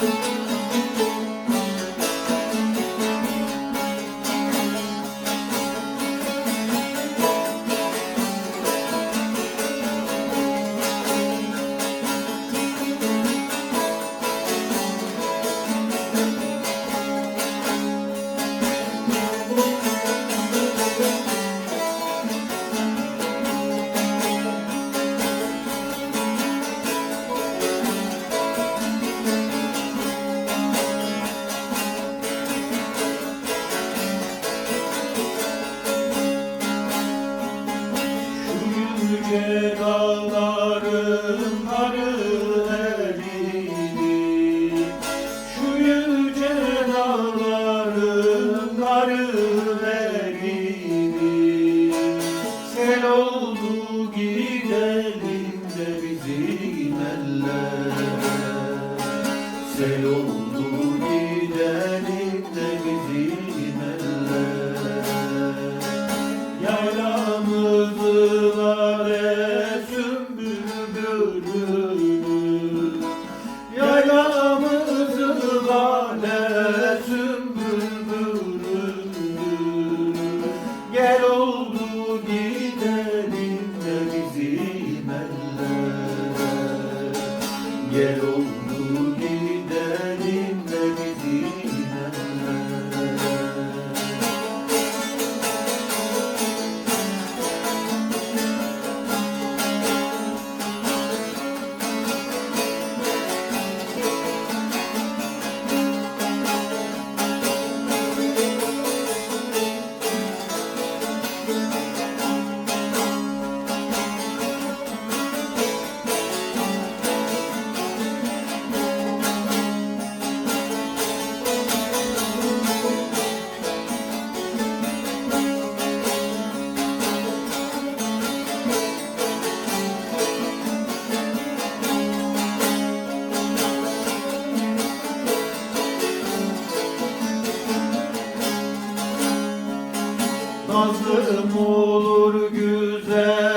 Şu yüce dağların arı Şu yüce dağların arı eridi Sel oldu gidelim de bizim eller. Sel oldu quiero Nazlım olur güzellerin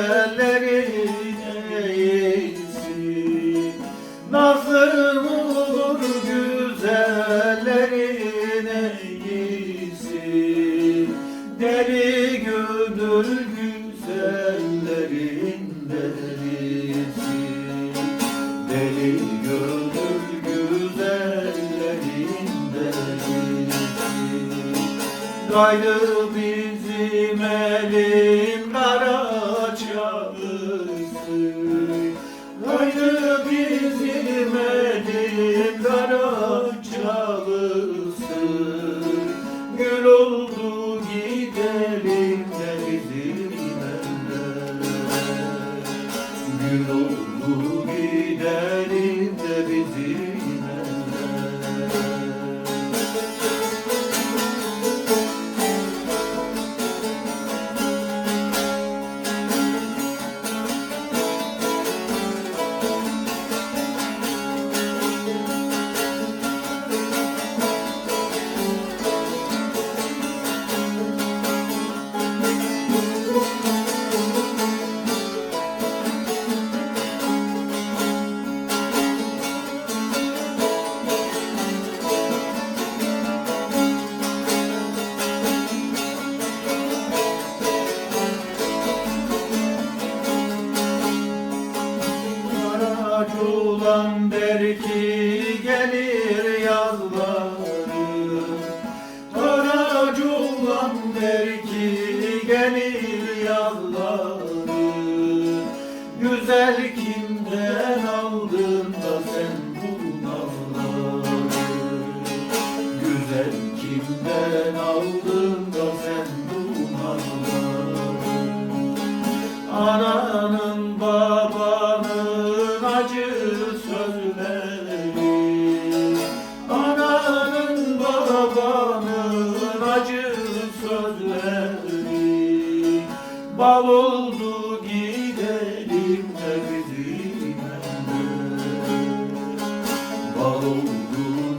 Gayrı bizim elin kara Gayrı bizim elin kara Gül oldu gidelim de bizim eller Gül oldu gidelim Olan der ki gelir yazları. Aracı olan der ki gelir yazları. Güzel kimden aldın da sen bu nazları? Güzel kimden aldın da sen Bal oldu gidelim de bizim eller Bal oldu